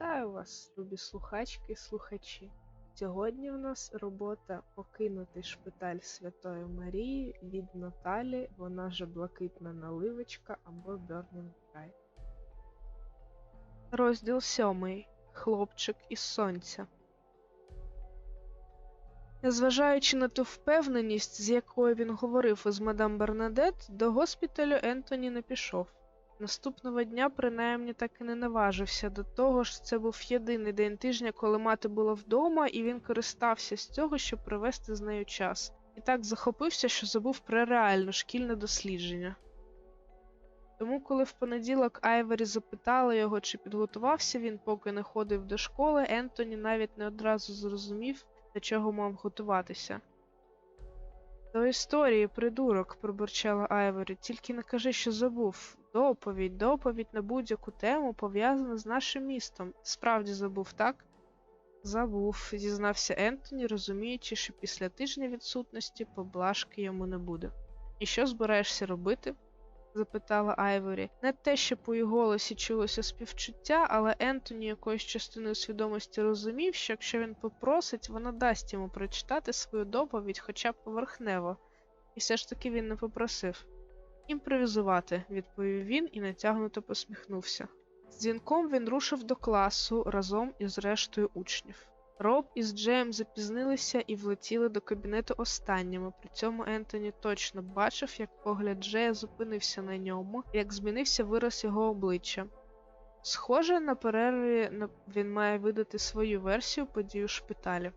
Вітаю вас, любі слухачки і слухачі. Сьогодні в нас робота Покинутий шпиталь Святої Марії від Наталі, вона же блакитна наливочка або Burning Sky. Розділ сьомий. Хлопчик із сонця. Незважаючи на ту впевненість, з якою він говорив із мадам Бернадет, до госпіталю Ентоні не пішов. Наступного дня, принаймні, так і не наважився. До того ж, це був єдиний день тижня, коли мати була вдома, і він користався з цього, щоб провести з нею час. І так захопився, що забув про реальне шкільне дослідження. Тому, коли в понеділок Айвері запитала його, чи підготувався він, поки не ходив до школи, Ентоні навіть не одразу зрозумів, до чого мав готуватися. До історії, придурок, пробурчала Айворі, тільки не кажи, що забув. Доповідь, доповідь на будь-яку тему пов'язану з нашим містом. Справді забув, так? Забув, зізнався Ентоні, розуміючи, що після тижня відсутності поблажки йому не буде. І що збираєшся робити? запитала Айворі. Не те, що по її голосі чулося співчуття, але Ентоні якоюсь частиною свідомості розумів, що якщо він попросить, вона дасть йому прочитати свою доповідь хоча б поверхнево. І все ж таки він не попросив. Імпровізувати, відповів він і натягнуто посміхнувся. З дзвінком він рушив до класу разом із рештою учнів. Роб із Джеєм запізнилися і влетіли до кабінету останніми. При цьому Ентоні точно бачив, як погляд Джея зупинився на ньому, як змінився вираз його обличчя. Схоже, на перерві він має видати свою версію подій у шпиталі.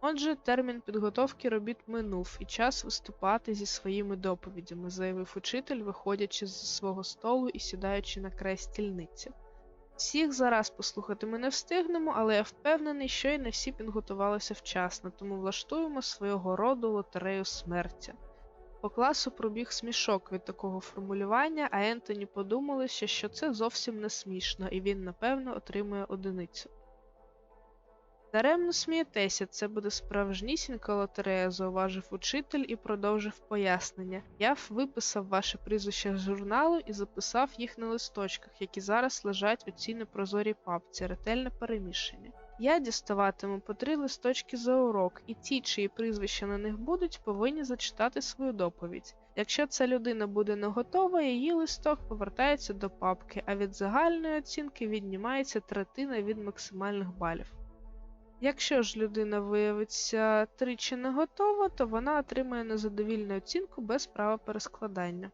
Отже, термін підготовки робіт минув, і час виступати зі своїми доповідями, заявив учитель, виходячи з свого столу і сідаючи на край стільниці. Всіх зараз послухати ми не встигнемо, але я впевнений, що й не всі підготувалися вчасно, тому влаштуємо свого роду лотерею смерті. По класу пробіг смішок від такого формулювання, а Ентоні подумали, що це зовсім не смішно, і він, напевно, отримує одиницю. Даремно смієтеся, це буде справжнісінька лотерея, зауважив учитель і продовжив пояснення. Я виписав ваше прізвище з журналу і записав їх на листочках, які зараз лежать у цій непрозорій папці, ретельне переміщення. Я діставатиму по три листочки за урок, і ті, чиї прізвища на них будуть, повинні зачитати свою доповідь. Якщо ця людина буде не готова, її листок повертається до папки, а від загальної оцінки віднімається третина від максимальних балів. Якщо ж людина виявиться тричі не готова, то вона отримає незадовільну оцінку без права перескладання.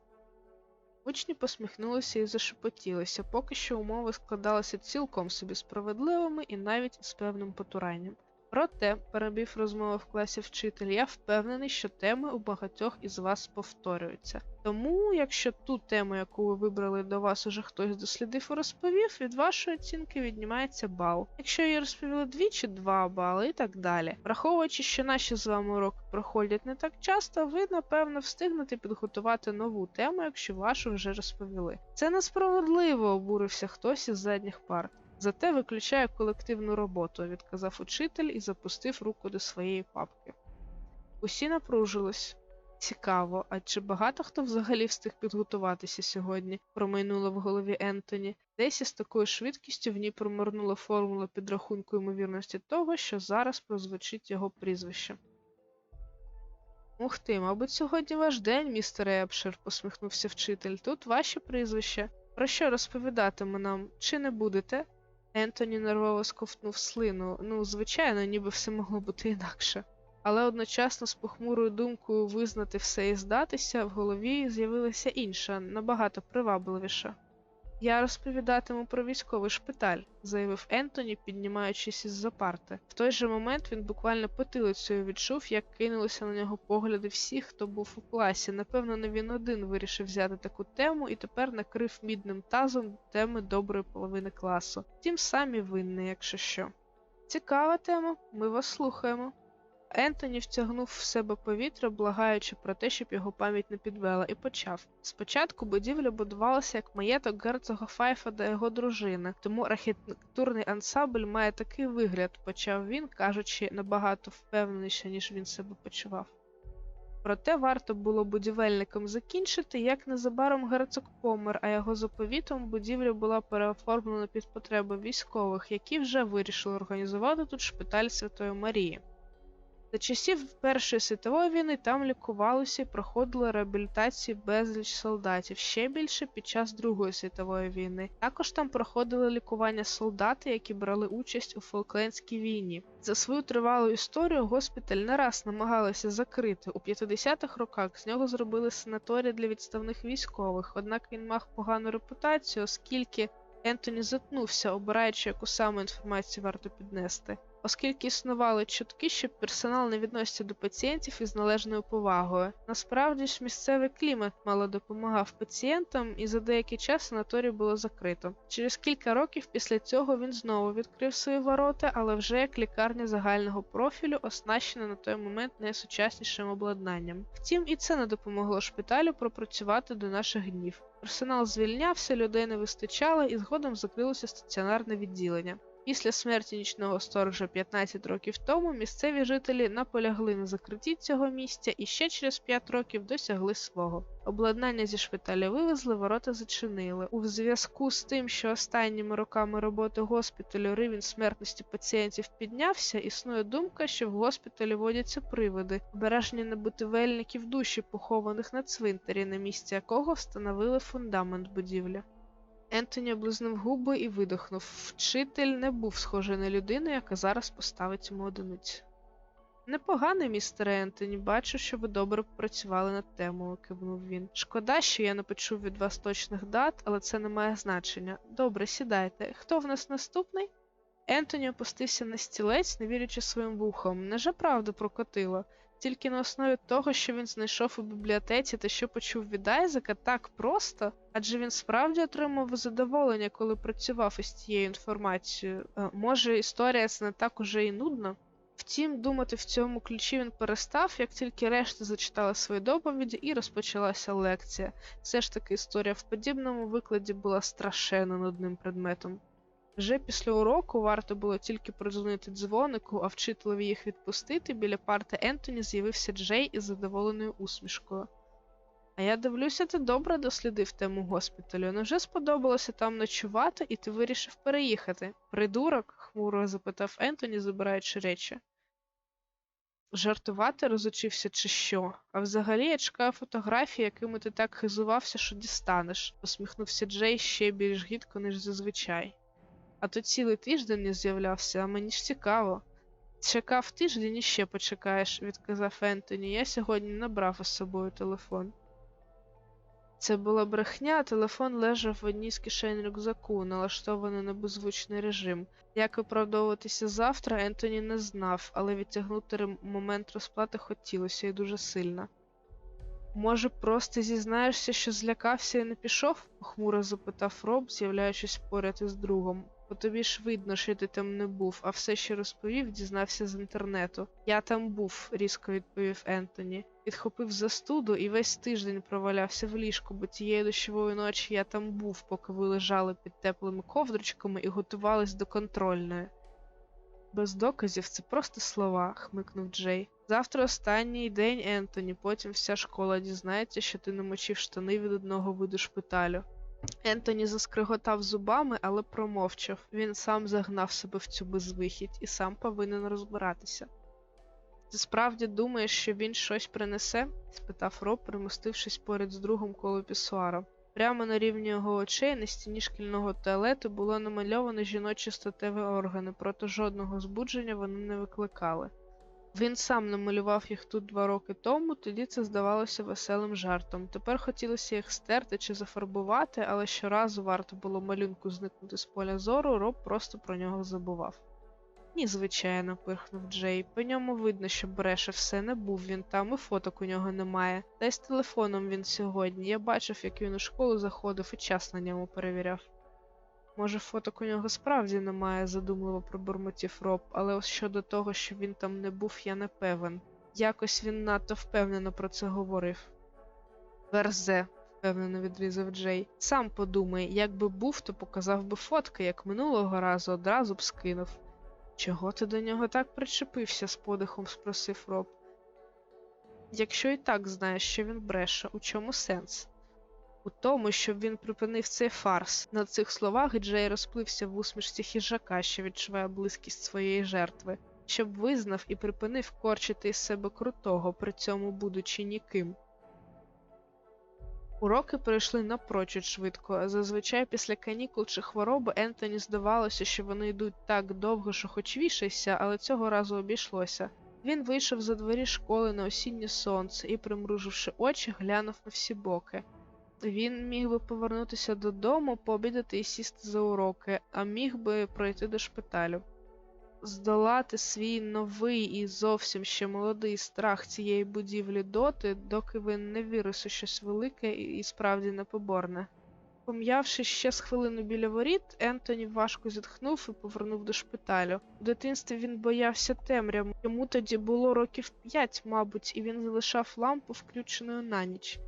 Учні посміхнулися і зашепотілися, поки що умови складалися цілком собі справедливими і навіть з певним потуранням. Проте, перебив розмову в класі вчитель, я впевнений, що теми у багатьох із вас повторюються. Тому, якщо ту тему, яку ви вибрали до вас, уже хтось дослідив і розповів, від вашої оцінки віднімається бал. Якщо її розповіли двічі, два бали і так далі. Враховуючи, що наші з вами уроки проходять не так часто, ви напевно встигнете підготувати нову тему, якщо вашу вже розповіли. Це несправедливо, обурився хтось із задніх парт. Зате виключає колективну роботу, відказав учитель і запустив руку до своєї папки. Усі напружились. Цікаво, а чи багато хто взагалі встиг підготуватися сьогодні? промайнуло в голові Ентоні. Десь із такою швидкістю в ній проморнула формула підрахунку ймовірності того, що зараз прозвучить його прізвище. Ух ти, мабуть, сьогодні ваш день, містер Епшир, посміхнувся вчитель. Тут ваші прізвища. Про що розповідатиме нам, чи не будете? Ентоні нервово сковтнув слину. Ну, звичайно, ніби все могло бути інакше. Але одночасно з похмурою думкою визнати все і здатися, в голові з'явилася інша, набагато привабливіша. Я розповідатиму про військовий шпиталь, заявив Ентоні, піднімаючись із за парти. В той же момент він буквально потилицею відчув, як кинулися на нього погляди всіх, хто був у класі. Напевно, не він один вирішив взяти таку тему і тепер накрив мідним тазом теми доброї половини класу. Тим самі винні, якщо що. Цікава тема, ми вас слухаємо. Ентоні втягнув в себе повітря, благаючи про те, щоб його пам'ять не підвела, і почав. Спочатку будівля будувалася як маєток герцога Файфа та його дружини, тому архітектурний ансамбль має такий вигляд, почав він, кажучи, набагато впевненіше, ніж він себе почував. Проте варто було будівельникам закінчити, як незабаром герцог помер, а його заповітом будівля була переоформлена під потреби військових, які вже вирішили організувати тут шпиталь Святої Марії. За часів Першої світової війни там лікувалися і проходили реабілітацію безліч солдатів, ще більше під час Другої світової війни. Також там проходили лікування солдати, які брали участь у Фолклендській війні. За свою тривалу історію госпіталь не раз намагалися закрити. У 50-х роках з нього зробили санаторій для відставних військових, однак він мав погану репутацію, оскільки Ентоні затнувся, обираючи, яку саме інформацію варто піднести оскільки існували чутки, що персонал не відноситься до пацієнтів із належною повагою. Насправді ж місцевий клімат мало допомагав пацієнтам, і за деякий час санаторій було закрито. Через кілька років після цього він знову відкрив свої ворота, але вже як лікарня загального профілю, оснащена на той момент найсучаснішим обладнанням. Втім, і це не допомогло шпиталю пропрацювати до наших днів. Персонал звільнявся, людей не вистачало, і згодом закрилося стаціонарне відділення. Після смерті нічного сторожа 15 років тому місцеві жителі наполягли на закритті цього місця і ще через 5 років досягли свого. Обладнання зі шпиталя вивезли, ворота зачинили. У зв'язку з тим, що останніми роками роботи госпіталю рівень смертності пацієнтів піднявся, існує думка, що в госпіталі водяться приводи, обережні небутивельників душі, похованих на цвинтарі, на місці якого встановили фундамент будівлі. Ентоні облизнув губи і видохнув. Вчитель не був схожий на людину, яка зараз поставить йому одиницю. Непоганий, містере Ентоні, бачу, що ви добре попрацювали над темою, кивнув він. Шкода, що я не почув від вас точних дат, але це не має значення. Добре, сідайте. Хто в нас наступний? Ентоні опустився на стілець, не вірячи своїм вухам. Неже правда прокотило тільки на основі того, що він знайшов у бібліотеці та що почув від Айзека, так просто, адже він справді отримав задоволення, коли працював із тією інформацією. Е, може, історія це не так уже і нудно? Втім, думати в цьому ключі він перестав, як тільки решта зачитала свої доповіді, і розпочалася лекція. Все ж таки історія в подібному викладі була страшенно нудним предметом. Вже після уроку варто було тільки продзвонити дзвонику, а вчителеві їх відпустити. Біля парти Ентоні з'явився Джей із задоволеною усмішкою. А я дивлюся, ти добре дослідив тему госпіталю. Невже сподобалося там ночувати, і ти вирішив переїхати? Придурок? хмуро запитав Ентоні, забираючи речі. Жартувати розучився, чи що? А взагалі я чекаю фотографії, якими ти так хизувався, що дістанеш, посміхнувся Джей ще більш гідко, ніж зазвичай. А то цілий тиждень не з'являвся, а мені ж цікаво. Чекав тиждень і ще почекаєш, відказав Ентоні. Я сьогодні набрав із собою телефон. Це була брехня, телефон лежав в одній з кишень рюкзаку, налаштований на беззвучний режим. Як виправдовуватися завтра, Ентоні не знав, але відтягнути момент розплати хотілося і дуже сильно. Може, просто зізнаєшся, що злякався і не пішов? похмуро запитав Роб, з'являючись поряд із другом. По тобі ж видно, що ти там не був, а все, що розповів, дізнався з інтернету. Я там був, різко відповів Ентоні. Підхопив застуду і весь тиждень провалявся в ліжку, бо тієї дощової ночі я там був, поки ви лежали під теплими ковдрочками і готувались до контрольної. Без доказів це просто слова, хмикнув Джей. Завтра останній день Ентоні, потім вся школа дізнається, що ти намочив штани від одного виду шпиталю. Ентоні заскриготав зубами, але промовчав. Він сам загнав себе в цю безвихідь і сам повинен розбиратися. Ти справді думаєш, що він щось принесе? спитав Роб, примостившись поряд з другом коло пісуара. Прямо на рівні його очей на стіні шкільного туалету було намальовано жіночі статеві органи, проте жодного збудження вони не викликали. Він сам намалював їх тут два роки тому, тоді це здавалося веселим жартом. Тепер хотілося їх стерти чи зафарбувати, але щоразу варто було малюнку зникнути з поля зору, Роб просто про нього забував. Ні, звичайно, пирхнув Джей. По ньому видно, що бреше все не був він там, і фоток у нього немає. Та й з телефоном він сьогодні. Я бачив, як він у школу заходив і час на ньому перевіряв. Може, фоток у нього справді немає, задумливо пробурмотів Роб, але ось щодо того, що він там не був, я не певен. Якось він надто впевнено про це говорив. Верзе, впевнено відрізав Джей. Сам подумай, якби був, то показав би фотки, як минулого разу одразу б скинув. Чого ти до нього так причепився? з подихом спросив Роб. Якщо і так знаєш, що він бреше, у чому сенс? У тому, щоб він припинив цей фарс. На цих словах Джей розплився в усмішці хижака, що відчуває близькість своєї жертви, щоб визнав і припинив корчити із себе крутого, при цьому будучи ніким. Уроки пройшли напрочуд швидко, зазвичай після канікул чи хвороби Ентоні здавалося, що вони йдуть так довго, що хоч вішайся, але цього разу обійшлося. Він вийшов за двері школи на осіннє сонце і, примруживши очі, глянув на всі боки. Він міг би повернутися додому, пообідати і сісти за уроки, а міг би пройти до шпиталю. Здолати свій новий і зовсім ще молодий страх цієї будівлі доти, доки він не вірус у щось велике і справді непоборне. Пом'явши ще з хвилину біля воріт, Ентоні важко зітхнув і повернув до шпиталю. У дитинстві він боявся темряв, йому тоді було років п'ять, мабуть, і він залишав лампу включеною на ніч.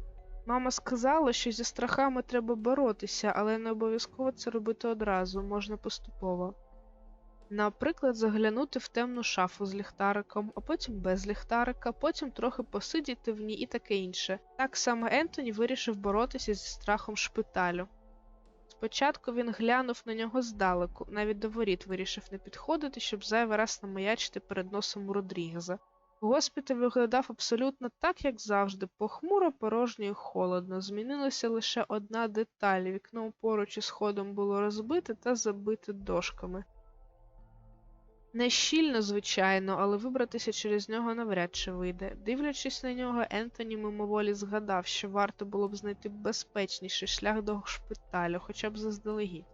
Мама сказала, що зі страхами треба боротися, але не обов'язково це робити одразу, можна поступово. Наприклад, заглянути в темну шафу з ліхтариком, а потім без ліхтарика, потім трохи посидіти в ній і таке інше. Так само Ентоні вирішив боротися зі страхом шпиталю. Спочатку він глянув на нього здалеку, навіть до воріт вирішив не підходити, щоб зайвий раз намаячити перед носом Родрігеза. Госпіталь виглядав абсолютно так, як завжди, похмуро, порожньо і холодно. Змінилася лише одна деталь. Вікно поруч із сходом було розбите та забите дошками. Не щільно, звичайно, але вибратися через нього навряд чи вийде. Дивлячись на нього, Ентоні мимоволі згадав, що варто було б знайти безпечніший шлях до шпиталю, хоча б заздалегідь.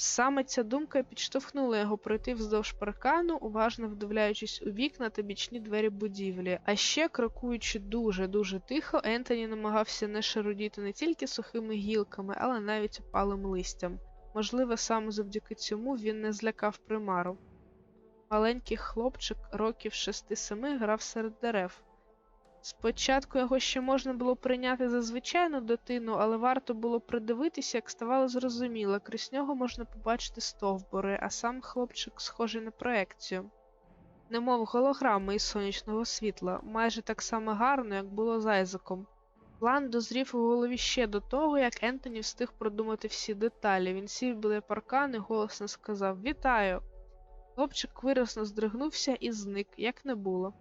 Саме ця думка підштовхнула його пройти вздовж паркану, уважно вдивляючись у вікна та бічні двері будівлі. А ще, крокуючи дуже-дуже тихо, Ентоні намагався не шарудіти не тільки сухими гілками, але навіть опалим листям. Можливо, саме завдяки цьому він не злякав примару. Маленький хлопчик років шести-семи грав серед дерев. Спочатку його ще можна було прийняти за звичайну дитину, але варто було придивитися, як ставало зрозуміло, крізь нього можна побачити стовбури, а сам хлопчик схожий на проекцію. Немов голограми із сонячного світла, майже так само гарно, як було з Айзеком. План дозрів у голові ще до того, як Ентоні встиг продумати всі деталі. Він сів біля паркану і голосно сказав Вітаю! Хлопчик виразно здригнувся і зник, як не було.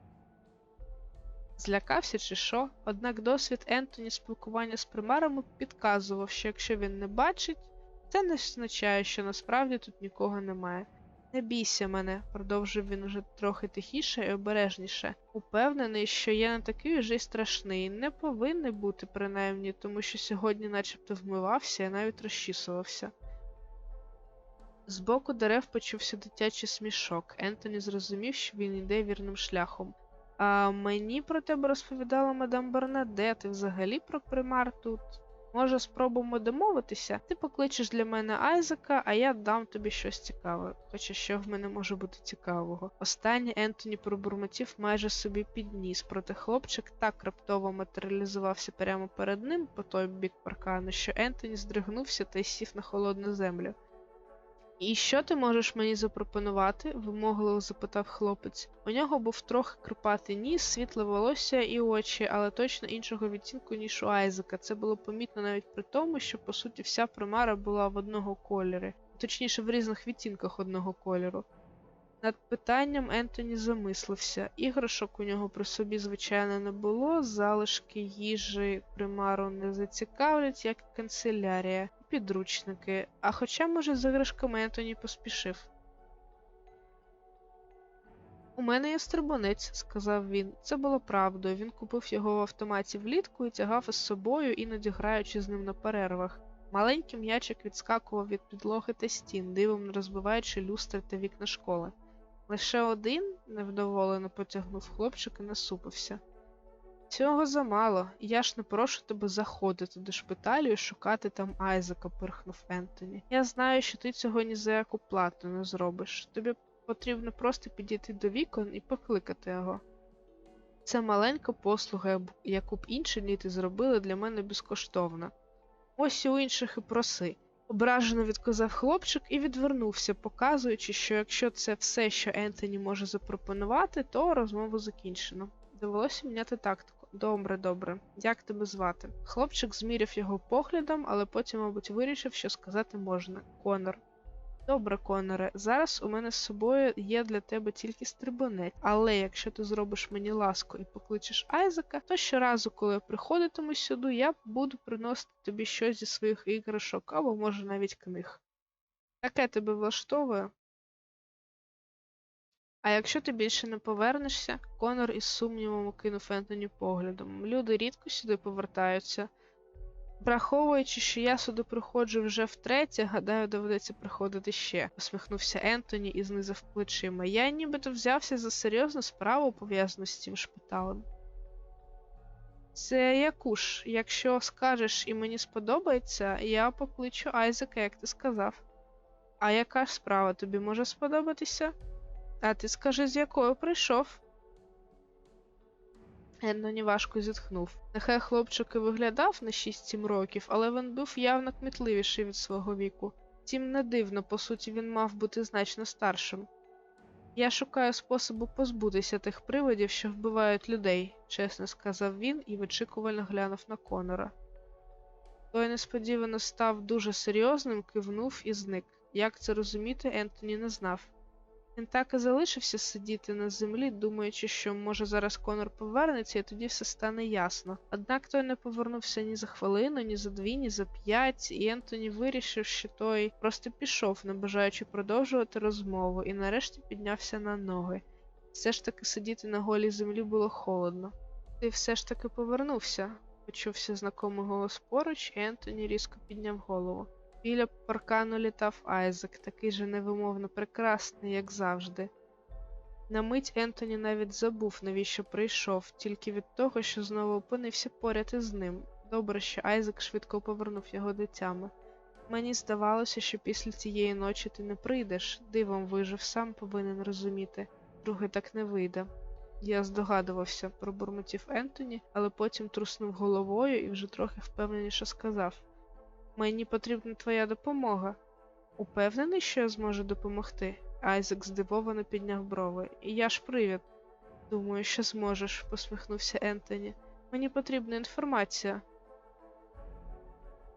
Злякався чи що, однак досвід Ентоні спілкування з примарами підказував, що якщо він не бачить, це не означає, що насправді тут нікого немає. Не бійся мене, продовжив він уже трохи тихіше і обережніше. Упевнений, що я не такий уже й страшний, не повинен бути, принаймні, тому що сьогодні начебто вмивався і навіть розчісувався. Збоку дерев почувся дитячий смішок. Ентоні зрозумів, що він йде вірним шляхом. А мені про тебе розповідала мадам Бернадет і взагалі про примар тут. Може, спробуємо домовитися? Ти покличеш для мене Айзека, а я дам тобі щось цікаве. Хоча що в мене може бути цікавого. Останнє Ентоні пробурмотів майже собі підніс, проте хлопчик так раптово матеріалізувався прямо перед ним по той бік паркану, що Ентоні здригнувся та й сів на холодну землю. І що ти можеш мені запропонувати? вимогливо запитав хлопець. У нього був трохи крипатий ніс, світле волосся і очі, але точно іншого відтінку, ніж у Айзека. Це було помітно навіть при тому, що по суті вся примара була в одного кольорі, точніше в різних відтінках одного кольору. Над питанням Ентоні замислився. Іграшок у нього при собі, звичайно, не було, залишки їжі примару не зацікавлять, як і канцелярія підручники, а хоча, може, з іграшками Ентоні поспішив. У мене є стрибунець, сказав він. Це було правдою. Він купив його в автоматі влітку і тягав із собою, іноді граючи з ним на перервах. Маленький м'ячик відскакував від підлоги та стін, дивом розбиваючи люстри та вікна школи. Лише один, невдоволено потягнув хлопчик і насупився. Цього замало, я ж не прошу тебе заходити до шпиталю і шукати там Айзека, пирхнув Ентоні. Я знаю, що ти цього ні за яку плату не зробиш. Тобі потрібно просто підійти до вікон і покликати його. Це маленька послуга, яку б інші діти зробили для мене безкоштовно. Ось у інших і проси. Ображено відказав хлопчик і відвернувся, показуючи, що якщо це все, що Ентоні може запропонувати, то розмову закінчено. Довелося міняти тактику. Добре, добре. Як тебе звати? Хлопчик зміряв його поглядом, але потім, мабуть, вирішив, що сказати можна. Конор. Добре, Коноре, зараз у мене з собою є для тебе тільки стрибунець, але якщо ти зробиш мені ласку і покличеш Айзека, то щоразу, коли я приходитиму сюди, я буду приносити тобі щось зі своїх іграшок або може навіть книг. Таке тебе влаштовує? А якщо ти більше не повернешся, Конор із сумнівом окинув Ентоні поглядом. Люди рідко сюди повертаються. Враховуючи, що я сюди приходжу вже втретє, гадаю, доведеться приходити ще, усміхнувся Ентоні і знизив плечима. Я нібито взявся за серйозну справу, пов'язану з цим шпиталем. Це яку ж, якщо скажеш і мені сподобається, я покличу Айзека, як ти сказав. А яка ж справа тобі може сподобатися? А ти скажи, з якою прийшов? Ентоні важко зітхнув. Нехай хлопчик і виглядав на 6-7 років, але він був явно кмітливіший від свого віку. Втім, не дивно, по суті, він мав бути значно старшим. Я шукаю способу позбутися тих привидів, що вбивають людей, чесно сказав він і вичікувально глянув на Конора. Той несподівано став дуже серйозним, кивнув і зник. Як це розуміти, Ентоні не знав. Він так і залишився сидіти на землі, думаючи, що може зараз Конор повернеться, і тоді все стане ясно. Однак той не повернувся ні за хвилину, ні за дві, ні за п'ять, і Ентоні вирішив, що той просто пішов, не бажаючи продовжувати розмову, і нарешті піднявся на ноги. Все ж таки сидіти на голій землі було холодно. Ти все ж таки повернувся, почувся знакомий голос поруч, і Ентоні різко підняв голову. Біля паркану літав Айзек, такий же невимовно прекрасний, як завжди. На мить Ентоні навіть забув, навіщо прийшов, тільки від того, що знову опинився поряд із ним. Добре, що Айзек швидко повернув його дитями. Мені здавалося, що після цієї ночі ти не прийдеш, дивом вижив, сам повинен розуміти. Друге так не вийде. Я здогадувався, пробурмотів Ентоні, але потім труснув головою і вже трохи впевненіше сказав. Мені потрібна твоя допомога. Упевнений, що я зможу допомогти? Айзек здивовано підняв брови. І я ж привід. Думаю, що зможеш, посміхнувся Ентоні. Мені потрібна інформація.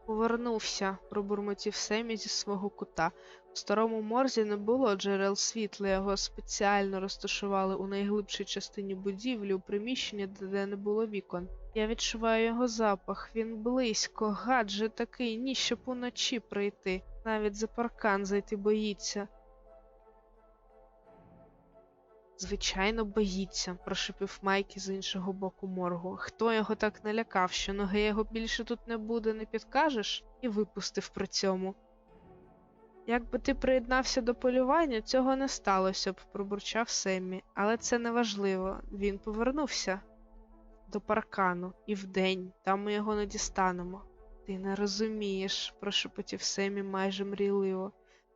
Повернувся, пробурмотів Семі зі свого кута. У старому морзі не було джерел світла, його спеціально розташували у найглибшій частині будівлі, у приміщенні, де не було вікон. Я відчуваю його запах, він близько, гад же такий, ні, щоб уночі прийти, навіть за паркан зайти боїться. Звичайно, боїться, прошепив Майкі з іншого боку моргу. Хто його так налякав, що ноги його більше тут не буде, не підкажеш, і випустив при цьому. Якби ти приєднався до полювання, цього не сталося б, пробурчав Семмі, але це не важливо. Він повернувся до паркану і вдень, там ми його не дістанемо. Ти не розумієш, прошепотів Семі майже мрійливо.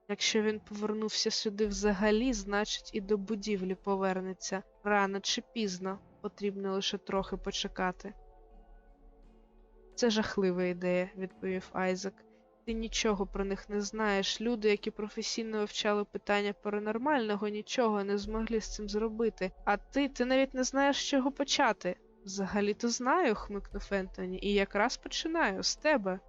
Якщо він повернувся сюди взагалі, значить і до будівлі повернеться рано чи пізно, потрібно лише трохи почекати. Це жахлива ідея, відповів Айзек. Ти нічого про них не знаєш. Люди, які професійно вивчали питання паранормального, нічого не змогли з цим зробити. А ти, ти навіть не знаєш, з чого почати. Взагалі-то знаю, хмикнув Ентоні, і якраз починаю з тебе.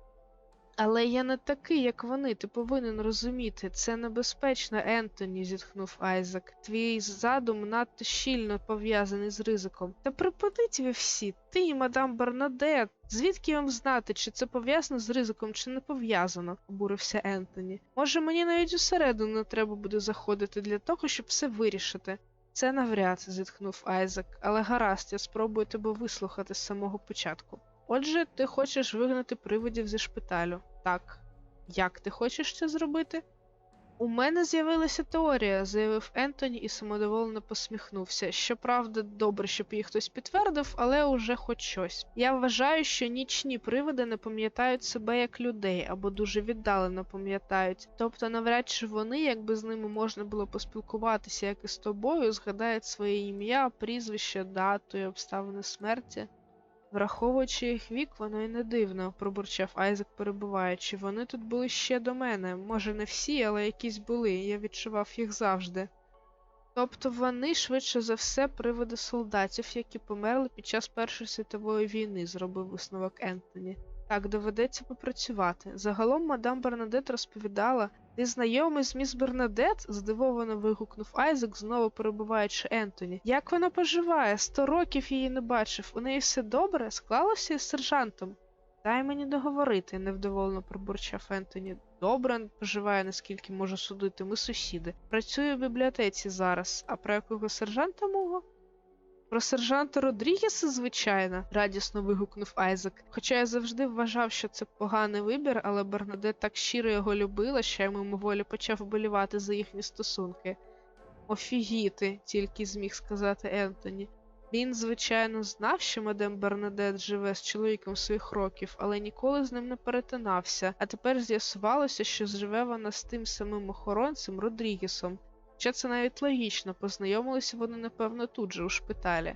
Але я не такий, як вони, ти повинен розуміти. Це небезпечно, Ентоні, зітхнув Айзек. Твій задум надто щільно пов'язаний з ризиком. Та припиніть ви всі, ти і мадам Бернадет. Звідки вам знати, чи це пов'язано з ризиком, чи не пов'язано, обурився Ентоні. Може, мені навіть усередину треба буде заходити для того, щоб все вирішити. Це навряд, зітхнув Айзек, але гаразд, я спробую тебе вислухати з самого початку. Отже, ти хочеш вигнати привидів зі шпиталю. Так. Як ти хочеш це зробити? У мене з'явилася теорія, заявив Ентоні і самодоволено посміхнувся. Щоправда, добре, щоб її хтось підтвердив, але уже хоч щось. Я вважаю, що нічні привиди не пам'ятають себе як людей або дуже віддалено пам'ятають. Тобто, навряд чи вони, якби з ними можна було поспілкуватися, як і з тобою, згадають своє ім'я, прізвище, дату і обставини смерті. Враховуючи їх вік, воно й не дивно, пробурчав Айзек, перебуваючи. Вони тут були ще до мене. Може, не всі, але якісь були, я відчував їх завжди. Тобто вони швидше за все приводи солдатів, які померли під час Першої світової війни, зробив висновок Ентоні. Так, доведеться попрацювати. Загалом мадам Бернадет розповідала, ти знайомий з міс Бернадет? здивовано вигукнув Айзек, знову перебуваючи Ентоні. Як вона поживає? Сто років її не бачив. У неї все добре? Склалося із сержантом? Дай мені договорити, невдоволено пробурчав Ентоні. Добре поживає, наскільки можу судити, ми сусіди. Працюю в бібліотеці зараз. А про якого сержанта мого? Про сержанта Родрігеса, звичайно, радісно вигукнув Айзек. Хоча я завжди вважав, що це поганий вибір, але Бернадет так щиро його любила, що я мимоволі почав вболівати за їхні стосунки. Офігіти, тільки зміг сказати Ентоні. Він, звичайно, знав, що мадам Бернадет живе з чоловіком своїх років, але ніколи з ним не перетинався, а тепер з'ясувалося, що живе вона з тим самим охоронцем Родрігесом. Хоча це навіть логічно, познайомилися вони, напевно, тут же у шпиталі.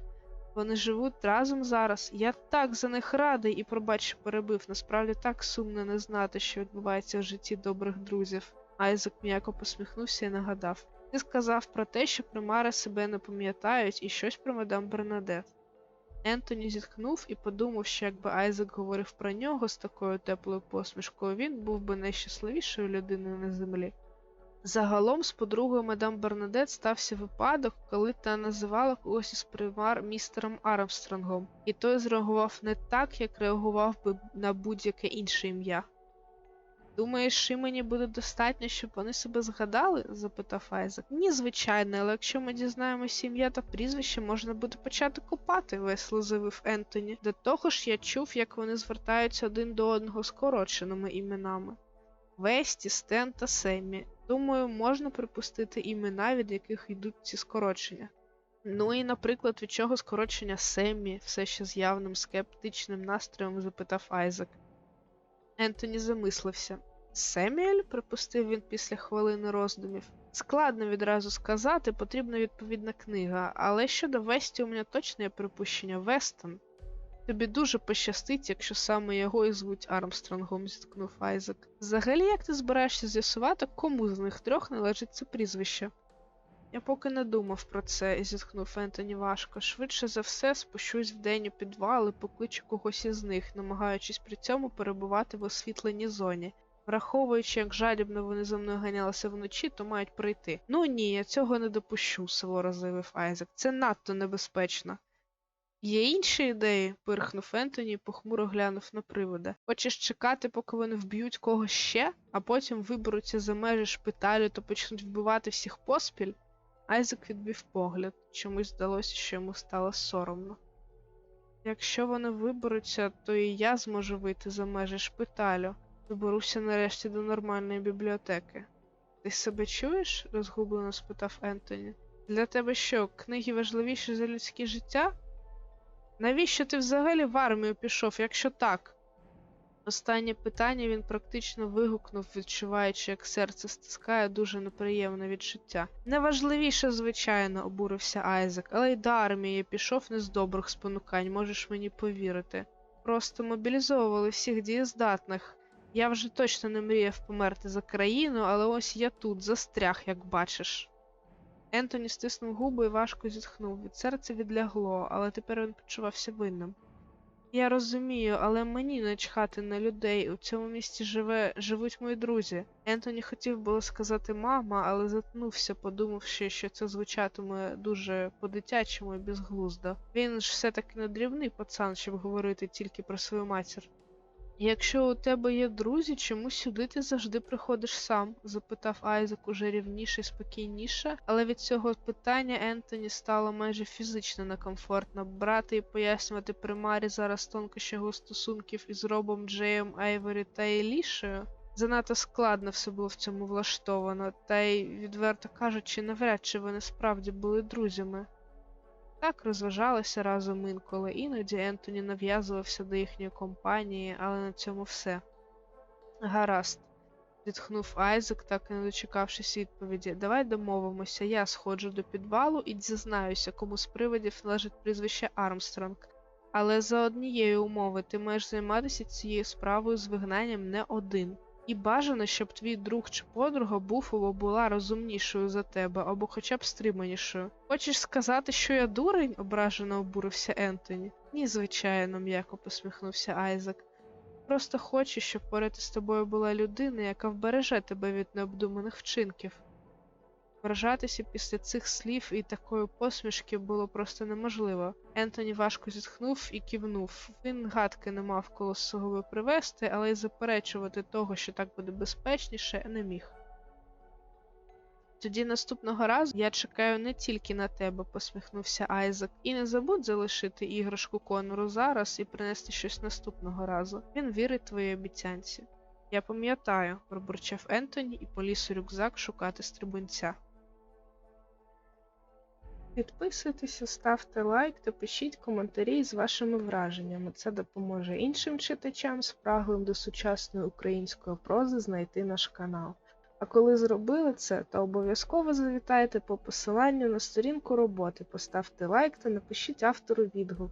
Вони живуть разом зараз. Я так за них радий і, пробач, перебив. Насправді так сумно не знати, що відбувається в житті добрих друзів. Айзек м'яко посміхнувся і нагадав. Ти сказав про те, що примари себе не пам'ятають і щось про мадам Бернадет. Ентоні зітхнув і подумав, що якби Айзек говорив про нього з такою теплою посмішкою, він був би найщасливішою людиною на землі. Загалом з подругою мадам Бернадет стався випадок, коли та називала когось із примар містером Армстронгом, і той зреагував не так, як реагував би на будь-яке інше ім'я. Думаєш, імені буде достатньо, щоб вони себе згадали? запитав Айзек. Ні, звичайно, але якщо ми дізнаємося ім'я та прізвище, можна буде почати купати, весело заявив Ентоні. До того ж, я чув, як вони звертаються один до одного скороченими іменами. Весті, Стен та Семмі. Думаю, можна припустити імена, від яких йдуть ці скорочення. Ну і, наприклад, від чого скорочення Семмі, все ще з явним скептичним настроєм запитав Айзек. Ентоні замислився. Семюель? припустив він після хвилини роздумів. Складно відразу сказати, потрібна відповідна книга, але щодо Весті у мене точне є припущення Вестон. Тобі дуже пощастить, якщо саме його і звуть Армстронгом, зіткнув Айзек. Взагалі, як ти збираєшся з'ясувати, кому з них трьох належить це прізвище? Я поки не думав про це, зітхнув Ентоні важко. Швидше за все, спущусь вдень у підвал і покличу когось із них, намагаючись при цьому перебувати в освітленій зоні. Враховуючи, як жадібно вони за мною ганялися вночі, то мають прийти. Ну ні, я цього не допущу, суворо заявив Айзек. Це надто небезпечно. Є інші ідеї, пирхнув Ентоні і похмуро глянув на привода. Хочеш чекати, поки вони вб'ють когось ще, а потім виберуться за межі шпиталю та почнуть вбивати всіх поспіль? Айзек відбив погляд, чомусь здалося, що йому стало соромно. Якщо вони виберуться, то і я зможу вийти за межі шпиталю. Доберуся нарешті до нормальної бібліотеки. Ти себе чуєш? розгублено спитав Ентоні. Для тебе що, книги важливіші за людське життя? Навіщо ти взагалі в армію пішов, якщо так? Останнє питання він практично вигукнув, відчуваючи, як серце стискає дуже неприємне відчуття. Неважливіше, звичайно, обурився Айзек, але й до армії пішов не з добрих спонукань, можеш мені повірити. Просто мобілізовували всіх дієздатних. Я вже точно не мріяв померти за країну, але ось я тут, застряг, як бачиш. Ентоні стиснув губи і важко зітхнув. Від серця відлягло, але тепер він почувався винним. Я розумію, але мені не чхати на людей. У цьому місті живе, живуть мої друзі. Ентоні хотів було сказати мама, але затнувся, подумавши, що це звучатиме дуже по-дитячому і безглуздо. Він ж все-таки не дрібний пацан, щоб говорити тільки про свою матір. Якщо у тебе є друзі, чому сюди ти завжди приходиш сам? запитав Айзек уже рівніше і спокійніше, але від цього питання Ентоні стало майже фізично некомфортно. Брати і пояснювати примарі зараз тонкощі його стосунків із Робом Джеєм, Айворі та Елішею. Занадто складно все було в цьому влаштовано, та й, відверто кажучи, навряд чи вони справді були друзями. Так розважалися разом інколи, іноді Ентоні нав'язувався до їхньої компанії, але на цьому все. Гаразд, зітхнув Айзек, так і не дочекавшись відповіді. Давай домовимося, я сходжу до підвалу і дізнаюся, кому з привидів належить прізвище Армстронг. Але за однієї умови ти маєш займатися цією справою з вигнанням не один. І бажано, щоб твій друг чи подруга був або була розумнішою за тебе, або хоча б стриманішою. Хочеш сказати, що я дурень? ображено обурився Ентоні. Ні, звичайно, м'яко посміхнувся Айзек. Просто хочу, щоб поряд із тобою була людина, яка вбереже тебе від необдуманих вчинків. Вражатися після цих слів і такої посмішки було просто неможливо. Ентоні важко зітхнув і кивнув. Він гадки не мав коло собою привезти, але й заперечувати того, що так буде безпечніше, не міг. Тоді наступного разу я чекаю не тільки на тебе, посміхнувся Айзек, і не забудь залишити іграшку Конору зараз і принести щось наступного разу. Він вірить твоїй обіцянці. Я пам'ятаю, пробурчав Ентоні і поліз у рюкзак шукати стрибунця. Підписуйтеся, ставте лайк та пишіть коментарі з вашими враженнями. Це допоможе іншим читачам, спраглим до сучасної української прози знайти наш канал. А коли зробили це, то обов'язково завітайте по посиланню на сторінку роботи, поставте лайк та напишіть автору відгук.